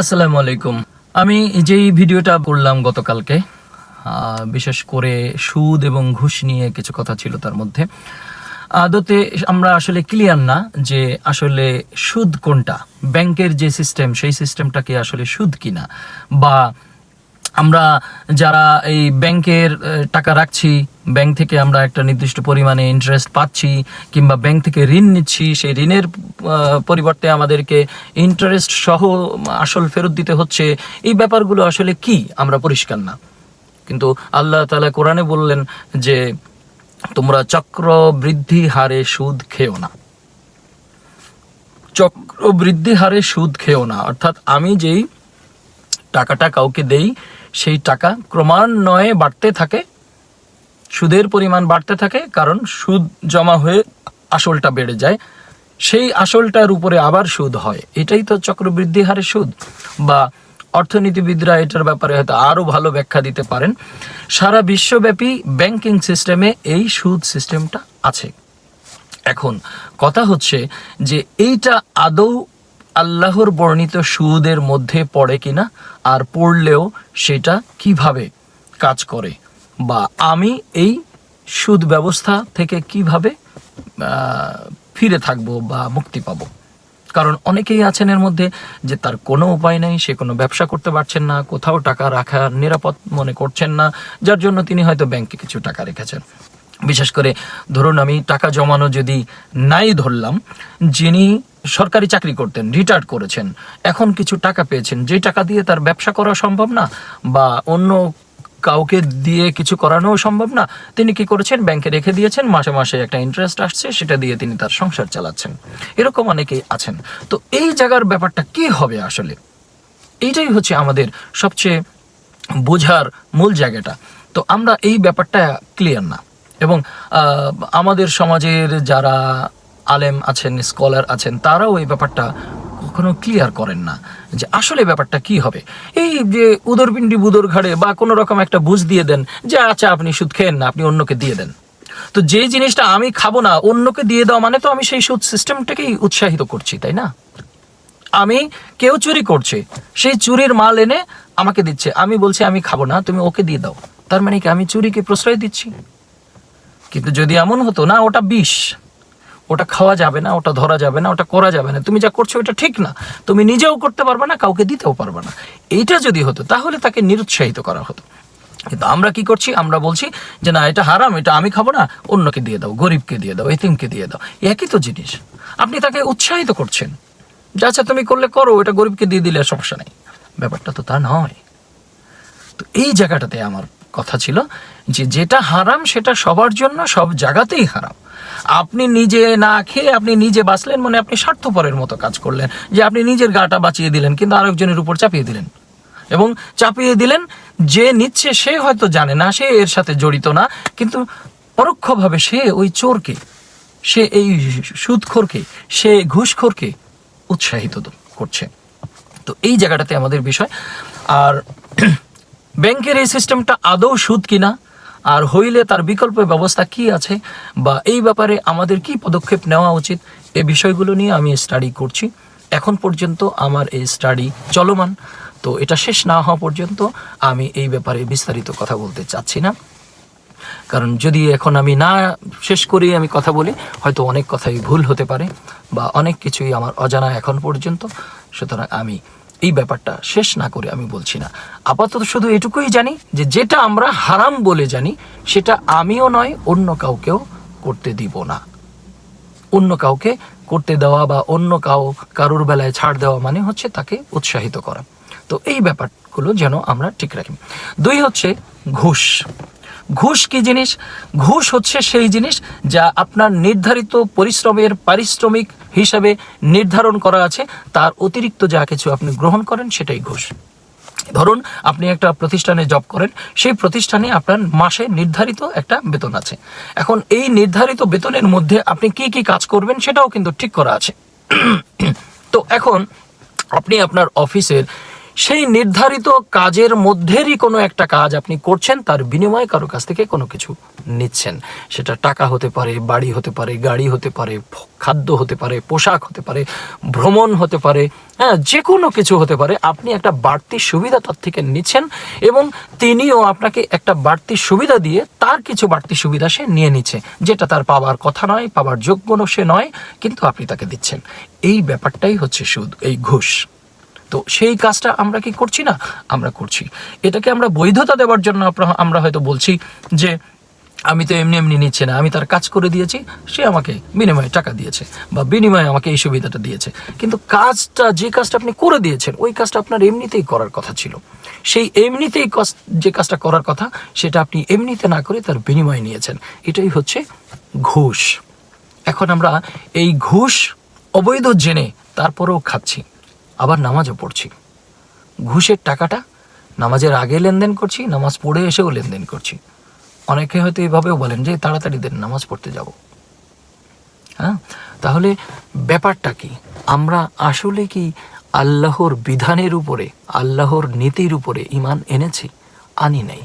আসসালামু আলাইকুম। আমি যেই ভিডিওটা করলাম গতকালকে বিশেষ করে সুদ এবং ঘুষ নিয়ে কিছু কথা ছিল তার মধ্যে, আদতে আমরা আসলে ক্লিয়ার না যে আসলে সুদ কোনটা, ব্যাংকের যে সিস্টেম সেই সিস্টেমটাকে আসলে সুদ কিনা, বা আমরা যারা এই ব্যাংকের টাকা রাখছি, ব্যাংক থেকে আমরা একটা নির্দিষ্ট পরিমাণে ইন্টারেস্ট পাচ্ছি কিংবা ব্যাংক থেকে ঋণ নিচ্ছি, সেই ঋণের পরিবর্তে আমাদেরকে ইন্টারেস্ট সহ আসল ফেরত দিতে হচ্ছে, এই ব্যাপারগুলো আসলে কি? আমরা পরিষ্কার না। কিন্তু আল্লাহ তাআলা কোরআনে বললেন যে, তোমরা চক্র বৃদ্ধি হারে সুদ খেও না। চক্রবৃদ্ধি হারে সুদ খেও না। অর্থাৎ আমি যেই টাকাটা কাউকে দেই সেই টাকা ক্রমান্বয়ে বাড়তে থাকে, সুদের পরিমাণ বাড়তে থাকে, কারণ সুদ জমা হয়ে আসলটা বেড়ে যায়। সেই আসলটার উপরে আবার সুদ হয়। এটাই তো চক্রবৃদ্ধি হারে সুদ। বা অর্থনীতিবিদরা এটার ব্যাপারে হয়তো আরও ভালো ব্যাখ্যা দিতে পারেন। সারা বিশ্বব্যাপী ব্যাংকিং সিস্টেমে এই সুদ সিস্টেমটা আছে। এখন কথা হচ্ছে যে এইটা আদৌ আল্লাহর বর্ণিত সুদের মধ্যে পড়ে কিনা আর পড়লেও সেটা কীভাবে কাজ করে? বা আমি এই সুদ ব্যবস্থা থেকে কীভাবে ফিরে থাকব বা মুক্তি পাব? কারণ অনেকেই আছেন এর মধ্যে যে তার কোনো উপায় নেই, সে কোনো ব্যবসা করতে পারছেন না, কোথাও টাকা রাখা নিরাপদ মনে করছেন না, যার জন্য তিনি হয়তো ব্যাংকে কিছু টাকা রেখেছেন। বিশেষ করে ধরুন আমি টাকা জমানো যদি নাই ধরলাম, যিনি সরকারি চাকরি করতেন রিটায়ার্ড করেছেন। এখন কিছু টাকা পেয়েছেন। যে টাকা দিয়ে তার ব্যবসা করা সম্ভব না বা অন্য কাউকে দিয়ে কিছু করানোও সম্ভব না, তিনি কি করেছেন? ব্যাংকে রেখে দিয়েছেন। মাসে মাসে একটা ইন্টারেস্ট আসছে, সেটা দিয়ে তিনি তার সংসার চালাচ্ছেন। এরকম অনেকেই আছেন। তো এই জায়গার ব্যাপারটা কি হবে আসলে? এইটাই হচ্ছে আমাদের সবচেয়ে বোঝার মূল জায়গাটা। তো আমরা এই ব্যাপারটা ক্লিয়ার না। এবং আমাদের সমাজের যারা আলেম আছেন, স্কলার আছেন, তারাও এই ব্যাপারটা কখনো ক্লিয়ার করেন না যে আসলে ব্যাপারটা কি হবে। এই যে উদরপিণ্ডি বুদর ঘাড়ে বা কোনো রকম একটা বুঝ দিয়ে দেন যে আচ্ছা আপনি সুদ খেয়েন না আপনি অন্যকে দিয়ে দেন। তো যে জিনিসটা আমি খাব না, অন্যকে দিয়ে দেওয়া মানে তো আমি সেই সুদ সিস্টেমটাকেই উৎসাহিত করছি, তাই না? আমি কেউ চুরি করছে, সেই চুরির মাল এনে আমাকে দিচ্ছে, আমি বলছি, আমি খাব না, তুমি ওকে দিয়ে দাও। তার মানে কি আমি চুরিকে প্রশ্রয় দিচ্ছি? কিন্তু যদি এমন হতো, না, ওটা বিষ। ওটা খাওয়া যাবে না, ওটা ধরা যাবে না, ওটা করা যাবে না। তুমি যা করছ এটা ঠিক না। তুমি নিজেও করতে পারবে না, কাউকে দিতেও পারবে না। এইটা যদি হতো, তাহলে তাকে নিরুৎসাহিত করা হতো। কিন্তু আমরা কি করছি? আমরা বলছি যে না, এটা হারাম, এটা আমি খাব না, অন্যকে দিয়ে দাও, গরিবকে দিয়ে দাও, এতিমকে দিয়ে দাও। একই তো জিনিস। আপনি তাকে উৎসাহিত করছেন যা আচ্ছা তুমি করলে করো, এটা গরিবকে দিয়ে দিলে সমস্যা নেই। ব্যাপারটা তো তা নয়। তো এই জায়গাটাতে আমার কথা ছিল যে, যেটা হারাম সেটা সবার জন্য সব জায়গাতেই হারাম। আপনি নিজে না খেয়ে আপনি নিজে বাঁচলেন মানে আপনি স্বার্থপরের মতো কাজ করলেন। যে আপনি নিজের গাটা বাঁচিয়ে দিলেন, কিন্তু আরেকজনের উপর চাপিয়ে দিলেন। এবং চাপিয়ে দিলেন, যে নিচ্ছে সে হয়তো জানে না, সে এর সাথে জড়িত না, কিন্তু পরোক্ষভাবে সে ওই চোরকে, সে এই সুদখোরকে সে ঘুষখোরকে উৎসাহিত করছে। তো এই জায়গাটাতে আমাদের বিষয়। আর ব্যাংকের এই সিস্টেমটা আদৌ সুদ কিনা? আর হইলে তার বিকল্প ব্যবস্থা কি আছে বা এই ব্যাপারে আমাদের কি পদক্ষেপ নেওয়া উচিত, এ বিষয়গুলো নিয়ে আমি স্টাডি করছি। এখন পর্যন্ত আমার এই স্টাডি চলমান। তো এটা শেষ না হওয়া পর্যন্ত আমি এই ব্যাপারে বিস্তারিত কথা বলতে চাচ্ছি না। কারণ যদি এখন আমি না শেষ করি আমি কথা বলি, হয়তো অনেক কথাই ভুল হতে পারে বা অনেক কিছুই আমার অজানা এখন পর্যন্ত। সুতরাং আমি এই ব্যাপারটা শেষ না করে আমি বলছি না। আপাতত শুধু এটুকুই জানি যে যেটা আমরা হারাম বলে জানি, সেটা আমিও নয়, অন্য কাউকেও করতে দিব না। অন্য কাউকে করতে দেওয়া বা অন্য কাউ কারোর বেলায় ছাড় দেওয়া মানে হচ্ছে তাকে উৎসাহিত করা। তো এই ব্যাপারগুলো যেন আমরা ঠিক রাখি। দুই হচ্ছে ঘুষ। ঘুষ কি জিনিস? ঘুষ হচ্ছে সেই জিনিস যা আপনার নির্ধারিত পরিশ্রমের পারিশ্রমিক হিসাবে নির্ধারণ করা আছে। তার অতিরিক্ত যা কিছু আপনি গ্রহণ করেন সেটাই ঘুষ। ধরুন, আপনি একটা প্রতিষ্ঠানে জব করেন, সেই প্রতিষ্ঠানে আপনার মাসে নির্ধারিত একটা বেতন আছে। এখন এই নির্ধারিত বেতনের মধ্যে আপনি কি কি কাজ করবেন সেটাও কিন্তু ঠিক করা আছে। তো এখন আপনি আপনার অফিসের সেই নির্ধারিত কাজের মধ্যেরই কোনো একটা কাজ আপনি করছেন, তার বিনিময়ে কারও কাছ থেকে কোনো কিছু নিচ্ছেন। সেটা টাকা হতে পারে, বাড়ি হতে পারে, গাড়ি হতে পারে, খাদ্য হতে পারে, পোশাক হতে পারে, ভ্রমণ হতে পারে হ্যাঁ যে কোনো কিছু হতে পারে, আপনি একটা বাড়তি সুবিধা তার থেকে নিচ্ছেন এবং তিনিও আপনাকে একটা বাড়তি সুবিধা দিয়ে তার কিছু বাড়তি সুবিধা সে নিয়ে নিচ্ছে, যেটা তার পাওয়ার কথা নয়, পাওয়ার যোগ্য সে নয়, কিন্তু আপনি তাকে দিচ্ছেন। এই ব্যাপারটাই হচ্ছে সুদ, এই ঘুষ। তো সেই কাজটা আমরা কি করছি না? আমরা করছি। এটাকে আমরা বৈধতা দেওয়ার জন্য আমরা- হয়তো বলছি যে, আমি তো এমনি এমনি নিচ্ছি না। আমি তার কাজ করে দিয়েছি। সে আমাকে বিনিময়ে টাকা দিয়েছে বা বিনিময়ে আমাকে এই সুবিধাটা দিয়েছে। কিন্তু কাজটা, যে কাজটা আপনি করে দিয়েছেন, ওই কাজটা আপনার এমনিতেই করার কথা ছিল। সেই এমনিতেই যে কাজটা করার কথা, সেটা আপনি এমনিতে না করে তার বিনিময়ে নিয়েছেন। এটাই হচ্ছে ঘুষ। এখন আমরা এই ঘুষ অবৈধ জেনে তারপরেও খাচ্ছি। আবার নামাজও পড়ছি। ঘুষের টাকাটা নামাজের আগে লেনদেন করছি, নামাজ পড়ে এসেও লেনদেন করছি। অনেকে হয়তো এভাবেও বলেন যে, তাড়াতাড়ি দেন, নামাজ পড়তে যাব। হ্যাঁ? তাহলে ব্যাপারটা কি? আমরা আসলে কি আল্লাহর বিধানের উপরে, আল্লাহর নীতির উপরে ইমান এনেছি? আনি নাই।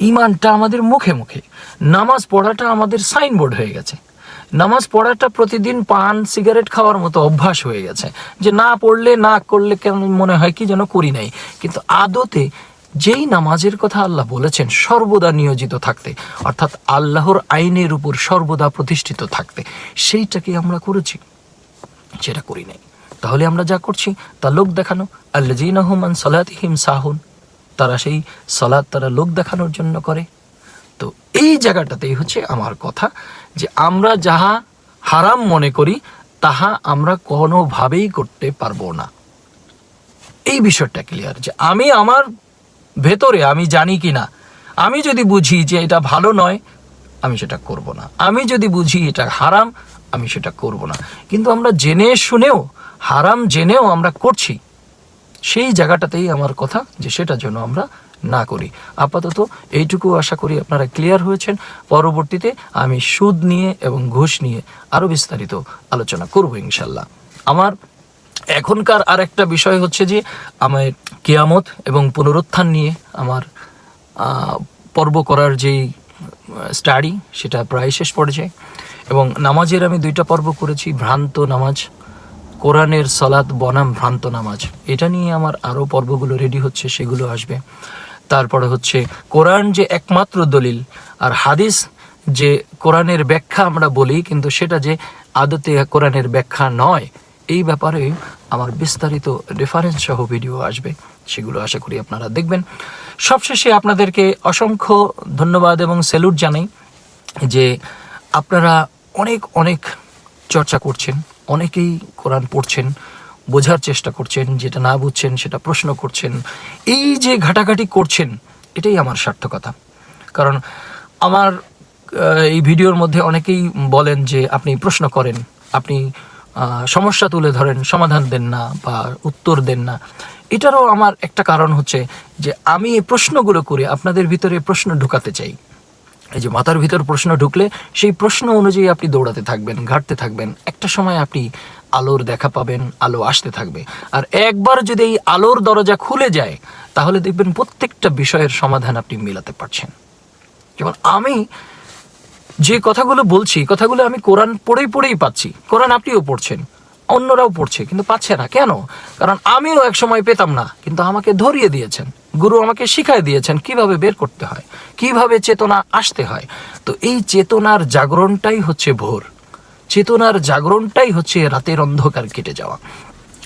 ইমানটা আমাদের মুখে মুখে। নামাজ পড়াটা আমাদের সাইনবোর্ড হয়ে গেছে। নামাজ পড়াটা প্রতিদিন পান, সিগারেট খাওয়ার মতো অভ্যাস হয়ে গেছে। যে না পড়লে, না করলে কেন মনে হয় কি যেন করি নাই। কিন্তু আদতে যেই নামাজের কথা আল্লাহ বলেছেন, সর্বদা নিয়োজিত থাকতে, অর্থাৎ আল্লাহর আইনের উপর সর্বদা প্রতিষ্ঠিত থাকতে, সেইটাকে আমরা করেছি, সেটা করি নাই। তাহলে আমরা যা করছি, তা লোক দেখানো। আল্লাজিনাহমান সালাতিহিম সাহুন, তারা সেই সালাদ তারা লোক দেখানোর জন্য করে। তো এই জায়গাটাতেই হচ্ছে আমার কথা যে আমরা যাহা হারাম মনে করি, তাহা আমরা কোনোভাবেই করতে পারব না। এই বিষয়টা ক্লিয়ার যে আমি আমার ভেতরে আমি জানি কি না আমি যদি বুঝি যে এটা ভালো নয়, আমি সেটা করব না। আমি যদি বুঝি এটা হারাম, আমি সেটা করব না। কিন্তু আমরা জেনে শুনেও, হারাম জেনেও আমরা করছি, সেই জায়গাটাতেই আমার কথা যে সেটা যেন আমরা না করি। আপাতত এইটুকু আশা করি আপনারা ক্লিয়ার হয়েছেন। পরবর্তীতে আমি সুদ নিয়ে এবং ঘুষ নিয়ে আরও বিস্তারিত আলোচনা করব ইনশাল্লাহ আমার এখনকার আর একটা বিষয় হচ্ছে যে আমার কেয়ামত এবং পুনরুত্থান নিয়ে আমার পর্ব করার যেই, স্টাডি, সেটা প্রায় শেষ পর্যায়ে। এবং নামাজের আমি দুইটা পর্ব করেছি, ভ্রান্ত নামাজ, কোরআনের সলাদ বনাম ভ্রান্ত নামাজ। এটা নিয়ে আমার আরও পর্বগুলো রেডি হচ্ছে, সেগুলো আসবে। তারপরে হচ্ছে কোরআন যে একমাত্র দলিল, আর হাদিস যে কোরআনের ব্যাখ্যা আমরা বলি, কিন্তু সেটা যে আদতে কোরআনের ব্যাখ্যা নয়, এই ব্যাপারে আমার বিস্তারিত রেফারেন্স সহ ভিডিও আসবে, সেগুলো আশা করি আপনারা দেখবেন। সবশেষে আপনাদেরকে অসংখ্য ধন্যবাদ এবং স্যালুট জানাই যে আপনারা অনেক অনেক চর্চা করছেন, অনেকেই কোরআন পড়ছেন বোঝার চেষ্টা করছেন, যেটা না বুঝছেন, সেটা প্রশ্ন করছেন। এই যে ঘাটাঘাটি করছেন, এটাই আমার সার্থকতা। কারণ আমার এই ভিডিওর মধ্যে অনেকেই বলেন যে আপনি প্রশ্ন করেন, আপনি সমস্যা তুলে ধরেন, সমাধান দেন না বা উত্তর দেন না। এটারও আমার একটা কারণ হচ্ছে যে আমি এই প্রশ্নগুলো করে আপনাদের ভিতরে প্রশ্ন ঢুকাতে চাই। এই যে মাথার ভিতর প্রশ্ন ঢুকলে সেই প্রশ্ন অনুযায়ী আপনি দৌড়াতে থাকবেন, ঘাটতে থাকবেন। একটা সময় আপনি আলোর দেখা পাবেন, আলো আসতে থাকবে। আর একবার যদি এই আলোর দরজা খুলে যায়, তাহলে দেখবেন প্রত্যেকটা বিষয়ের সমাধান আপনি মেলাতে পারছেন। যেমন আমি যে কথাগুলো বলছি কথাগুলো আমি কোরআন পড়েই পড়েই পাচ্ছি। কোরআন আপনিও পড়ছেন, অন্যরাও পড়ছে, কিন্তু পাচ্ছে না। কেন? কারণ আমিও এক সময় পেতাম না, কিন্তু আমাকে ধরিয়ে দিয়েছেন। গুরু আমাকে শিখাই দিয়েছেন কীভাবে বের করতে হয়, কীভাবে চেতনা আসতে হয়। তো এই চেতনার জাগরণটাই হচ্ছে ভোর। চেতনার জাগরণটাই হচ্ছে রাতের অন্ধকার কেটে যাওয়া।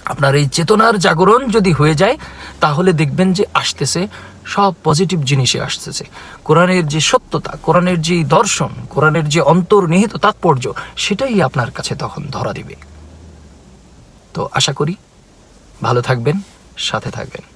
আপনার এই চেতনার জাগরণ যদি হয়ে যায়, তাহলে দেখবেন যে আসতেছে, সব পজিটিভ জিনিসে আসতেছে। কোরআনের যে সত্যতা, কোরআনের যে দর্শন, কোরআনের যে অন্তর্নিহিত তাৎপর্য, সেটাই আপনার কাছে তখন ধরা দিবে। তো আশা করি ভালো থাকবেন, সাথে থাকবেন।